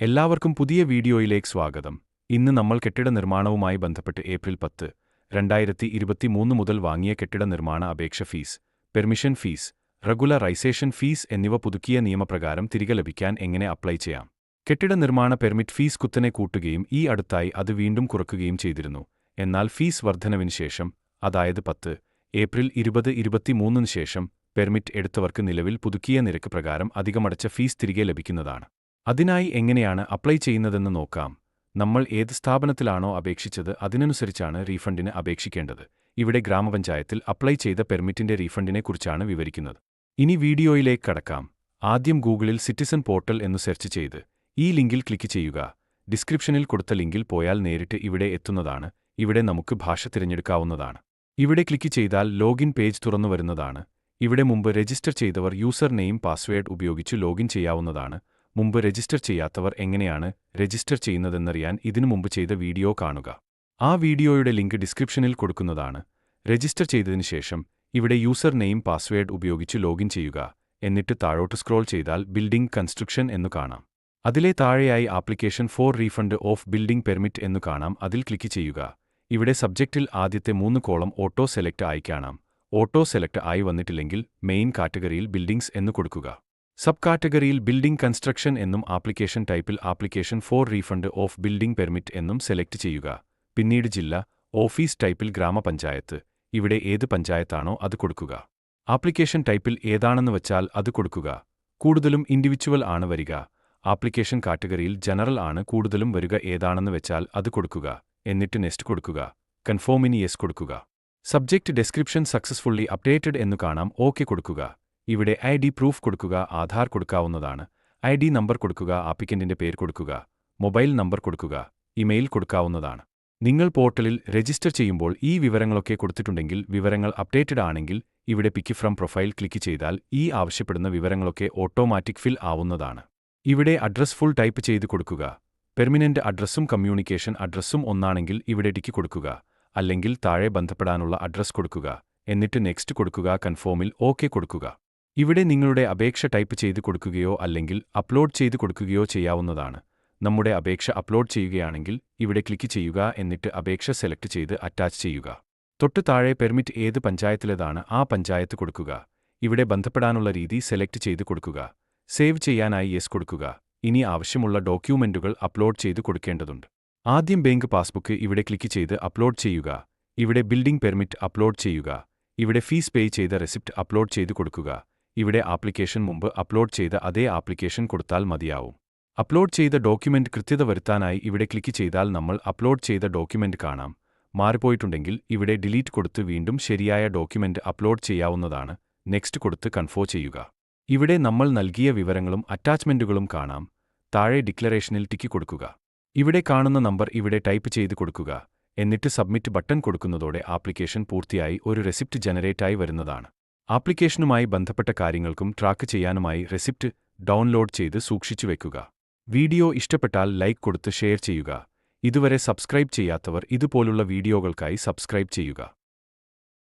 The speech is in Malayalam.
എല്ലാവർക്കും പുതിയ വീഡിയോയിലേക്ക് സ്വാഗതം. ഇന്ന് നമ്മൾ കെട്ടിട നിർമ്മാണവുമായി ബന്ധപ്പെട്ട് ഏപ്രിൽ പത്ത് രണ്ടായിരത്തി ഇരുപത്തിമൂന്ന് മുതൽ വാങ്ങിയ കെട്ടിട നിർമ്മാണ അപേക്ഷ fees permission fees regularisation fees എന്നിവ പുതുക്കിയ നിയമപ്രകാരം തിരികെ ലഭിക്കാൻ എങ്ങനെ അപ്ലൈ ചെയ്യാം? കെട്ടിട നിർമ്മാണ പെർമിറ്റ് ഫീസ് കുത്തനെ കൂട്ടുകയും ഈ അടുത്തായി അത് വീണ്ടും കുറക്കുകയും ചെയ്തിരുന്നു. എന്നാൽ ഫീസ് വർധനവിന് ശേഷം അതായത് പത്ത് ഏപ്രിൽ ഇരുപത് ഇരുപത്തിമൂന്നിന് ശേഷം പെർമിറ്റ് എടുത്തവർക്ക് നിലവിൽ പുതുക്കിയ നിരക്ക് പ്രകാരം അധികമടച്ച ഫീസ് തിരികെ ലഭിക്കുന്നതാണ്. അതിനായി എങ്ങനെയാണ് അപ്ലൈ ചെയ്യുന്നതെന്ന് നോക്കാം. നമ്മൾ ഏത് സ്ഥാപനത്തിലാണോ അപേക്ഷിച്ചത് അതിനനുസരിച്ചാണ് റീഫണ്ടിന് അപേക്ഷിക്കേണ്ടത്. ഇവിടെ ഗ്രാമപഞ്ചായത്തിൽ അപ്ലൈ ചെയ്ത പെർമിറ്റിന്റെ റീഫണ്ടിനെക്കുറിച്ചാണ് വിവരിക്കുന്നത്. ഇനി വീഡിയോയിലേക്ക് കടക്കാം. ആദ്യം ഗൂഗിളിൽ സിറ്റിസൺ പോർട്ടൽ എന്ന് സെർച്ച് ചെയ്ത് ഈ ലിങ്കിൽ ക്ലിക്ക് ചെയ്യുക. ഡിസ്ക്രിപ്ഷനിൽ കൊടുത്ത ലിങ്കിൽ പോയാൽ നേരിട്ട് ഇവിടെ എത്തുന്നതാണ്. ഇവിടെ നമുക്ക് ഭാഷ തിരഞ്ഞെടുക്കാവുന്നതാണ്. ഇവിടെ ക്ലിക്ക് ചെയ്താൽ ലോഗിൻ പേജ് തുറന്നു വരുന്നതാണ് ഇവിടെ മുമ്പ് രജിസ്റ്റർ ചെയ്തവർ യൂസർ നെയിം പാസ്വേഡ് ഉപയോഗിച്ച് ലോഗിൻ ചെയ്യാവുന്നതാണ്. മുമ്പ് രജിസ്റ്റർ ചെയ്യാത്തവർ എങ്ങനെയാണ് രജിസ്റ്റർ ചെയ്യുന്നതെന്നറിയാൻ ഇതിനു മുമ്പ് ചെയ്ത വീഡിയോ കാണുക. ആ വീഡിയോയുടെ ലിങ്ക് ഡിസ്ക്രിപ്ഷനിൽ കൊടുക്കുന്നതാണ്. രജിസ്റ്റർ ചെയ്തതിനു ശേഷം ഇവിടെ യൂസർ നെയിം പാസ്വേഡ് ഉപയോഗിച്ച് ലോഗിൻ ചെയ്യുക. എന്നിട്ട് താഴോട്ട് സ്ക്രോൾ ചെയ്താൽ ബിൽഡിംഗ് കൺസ്ട്രക്ഷൻ എന്നു കാണാം. അതിലെ താഴെയായി application for refund of building permit എന്നു കാണാം. അതിൽ ക്ലിക്ക് ചെയ്യുക. ഇവിടെ സബ്ജക്റ്റിൽ ആദ്യത്തെ മൂന്ന് കോളം ഓട്ടോ സെലക്ട് ആയി കാണാം. ഓട്ടോ സെലക്ട് ആയി വന്നിട്ടില്ലെങ്കിൽ മെയിൻ കാറ്റഗറിയിൽ ബിൽഡിംഗ്സ് എന്ന് കൊടുക്കുക. സബ് കാറ്റഗറിയിൽ ബിൽഡിംഗ് കൺസ്ട്രക്ഷൻ എന്നും ആപ്ലിക്കേഷൻ ടൈപ്പിൽ application for refund of building permit എന്നും സെലക്ട് ചെയ്യുക. പിന്നീട് ജില്ല ഓഫീസ് ടൈപ്പിൽ ഗ്രാമപഞ്ചായത്ത്. ഇവിടെ ഏത് പഞ്ചായത്താണോ അത് കൊടുക്കുക. ആപ്ലിക്കേഷൻ ടൈപ്പിൽ ഏതാണെന്ന് വച്ചാൽ അത് കൊടുക്കുക. കൂടുതലും ഇൻഡിവിജ്വൽ ആണ് വരിക. ആപ്ലിക്കേഷൻ കാറ്റഗറിയിൽ ജനറൽ ആണ് കൂടുതലും വരിക ഏതാണെന്ന് വെച്ചാൽ അത് കൊടുക്കുക. എന്നിട്ട് നെക്സ്റ്റ് കൊടുക്കുക. കൺഫോമിനി യെസ് കൊടുക്കുക. സബ്ജക്റ്റ് ഡെസ്ക്രിപ്ഷൻ സക്സസ്ഫുള്ളി അപ്ഡേറ്റഡ് എന്നു കാണാം. ഓക്കെ കൊടുക്കുക. ഇവിടെ ഐ ഡി പ്രൂഫ് കൊടുക്കുക ആധാർ കൊടുക്കാവുന്നതാണ്. ഐ ഡി നമ്പർ കൊടുക്കുക ആപ്പിക്കന്റിന്റെ പേര് കൊടുക്കുക മൊബൈൽ നമ്പർ കൊടുക്കുക ഇമെയിൽ കൊടുക്കാവുന്നതാണ്. നിങ്ങൾ പോർട്ടലിൽ രജിസ്റ്റർ ചെയ്യുമ്പോൾ ഈ വിവരങ്ങളൊക്കെ കൊടുത്തിട്ടുണ്ടെങ്കിൽ വിവരങ്ങൾ അപ്ഡേറ്റഡ് ആണെങ്കിൽ ഇവിടെ പിക്ക് ഫ്രം പ്രൊഫൈൽ ക്ലിക്ക് ചെയ്താൽ ഈ ആവശ്യപ്പെടുന്ന വിവരങ്ങളൊക്കെ ഓട്ടോമാറ്റിക് ഫിൽ ആവുന്നതാണ്. ഇവിടെ അഡ്രസ് ഫുൾ ടൈപ്പ് ചെയ്ത് കൊടുക്കുക. പെർമിനന്റ് അഡ്രസ്സും കമ്മ്യൂണിക്കേഷൻ അഡ്രസ്സും ഒന്നാണെങ്കിൽ ഇവിടെ ടിക്ക് കൊടുക്കുക. അല്ലെങ്കിൽ താഴെ ബന്ധപ്പെടാനുള്ള അഡ്രസ് കൊടുക്കുക. എന്നിട്ട് നെക്സ്റ്റ് കൊടുക്കുക കൺഫോമിൽ ഓക്കെ കൊടുക്കുക. ഇവിടെ നിങ്ങളുടെ അപേക്ഷ ടൈപ്പ് ചെയ്ത് കൊടുക്കുകയോ അല്ലെങ്കിൽ അപ്ലോഡ് ചെയ്ത് കൊടുക്കുകയോ ചെയ്യാവുന്നതാണ്. നമ്മുടെ അപേക്ഷ അപ്ലോഡ് ചെയ്യുകയാണെങ്കിൽ ഇവിടെ ക്ലിക്ക് ചെയ്യുക എന്നിട്ട് അപേക്ഷ സെലക്ട് ചെയ്ത് അറ്റാച്ച് ചെയ്യുക. തൊട്ടു താഴെ പെർമിറ്റ് ഏത് പഞ്ചായത്തിലേതാണ് ആ പഞ്ചായത്ത് കൊടുക്കുക. ഇവിടെ ബന്ധപ്പെടാനുള്ള രീതി സെലക്ട് ചെയ്ത് കൊടുക്കുക. സേവ് ചെയ്യാനായി യെസ് കൊടുക്കുക. ഇനി ആവശ്യമുള്ള ഡോക്യുമെന്റുകൾ അപ്ലോഡ് ചെയ്ത് കൊടുക്കേണ്ടതുണ്ട്. ആദ്യം ബാങ്ക് പാസ്ബുക്ക് ഇവിടെ ക്ലിക്ക് ചെയ്ത് അപ്ലോഡ് ചെയ്യുക. ഇവിടെ ബിൽഡിംഗ് പെർമിറ്റ് അപ്ലോഡ് ചെയ്യുക. ഇവിടെ ഫീസ് പേ ചെയ്ത റെസിപ്റ്റ് അപ്ലോഡ് ചെയ്ത് കൊടുക്കുക. ഇവിടെ ആപ്ലിക്കേഷൻ മുമ്പ് അപ്ലോഡ് ചെയ്ത അതേ ആപ്ലിക്കേഷൻ കൊടുത്താൽ മതിയാവും. അപ്ലോഡ് ചെയ്ത ഡോക്യുമെന്റ് കൃത്യത വരുത്താനായി ഇവിടെ ക്ലിക്ക് ചെയ്താൽ നമ്മൾ അപ്ലോഡ് ചെയ്ത ഡോക്യുമെന്റ് കാണാം. മാറിപ്പോയിട്ടുണ്ടെങ്കിൽ ഇവിടെ ഡിലീറ്റ് കൊടുത്ത് വീണ്ടും ശരിയായ ഡോക്യുമെന്റ് അപ്ലോഡ് ചെയ്യാവുന്നതാണ്. നെക്സ്റ്റ് കൊടുത്ത് കൺഫോ ചെയ്യുക. ഇവിടെ നമ്മൾ നൽകിയ വിവരങ്ങളും അറ്റാച്ച്മെന്റുകളും കാണാം. താഴെ ഡിക്ലറേഷനിൽ ടിക്ക് കൊടുക്കുക. ഇവിടെ കാണുന്ന നമ്പർ ഇവിടെ ടൈപ്പ് ചെയ്ത് കൊടുക്കുക. എന്നിട്ട് സബ്മിറ്റ് ബട്ടൺ കൊടുക്കുന്നതോടെ ആപ്ലിക്കേഷൻ പൂർത്തിയായി ഒരു റെസിപ്റ്റ് ജനറേറ്റായി വരുന്നതാണ്. ആപ്ലിക്കേഷനുമായി ബന്ധപ്പെട്ട കാര്യങ്ങൾക്കും ട്രാക്ക് ചെയ്യാനുമായി റെസിപ്റ്റ് ഡൗൺലോഡ് ചെയ്ത് സൂക്ഷിച്ചു വയ്ക്കുക വീഡിയോ ഇഷ്ടപ്പെട്ടാൽ ലൈക്ക് കൊടുത്ത് ഷെയർ ചെയ്യുക. ഇതുവരെ സബ്സ്ക്രൈബ് ചെയ്യാത്തവർ ഇതുപോലുള്ള വീഡിയോകൾക്കായി സബ്സ്ക്രൈബ് ചെയ്യുക.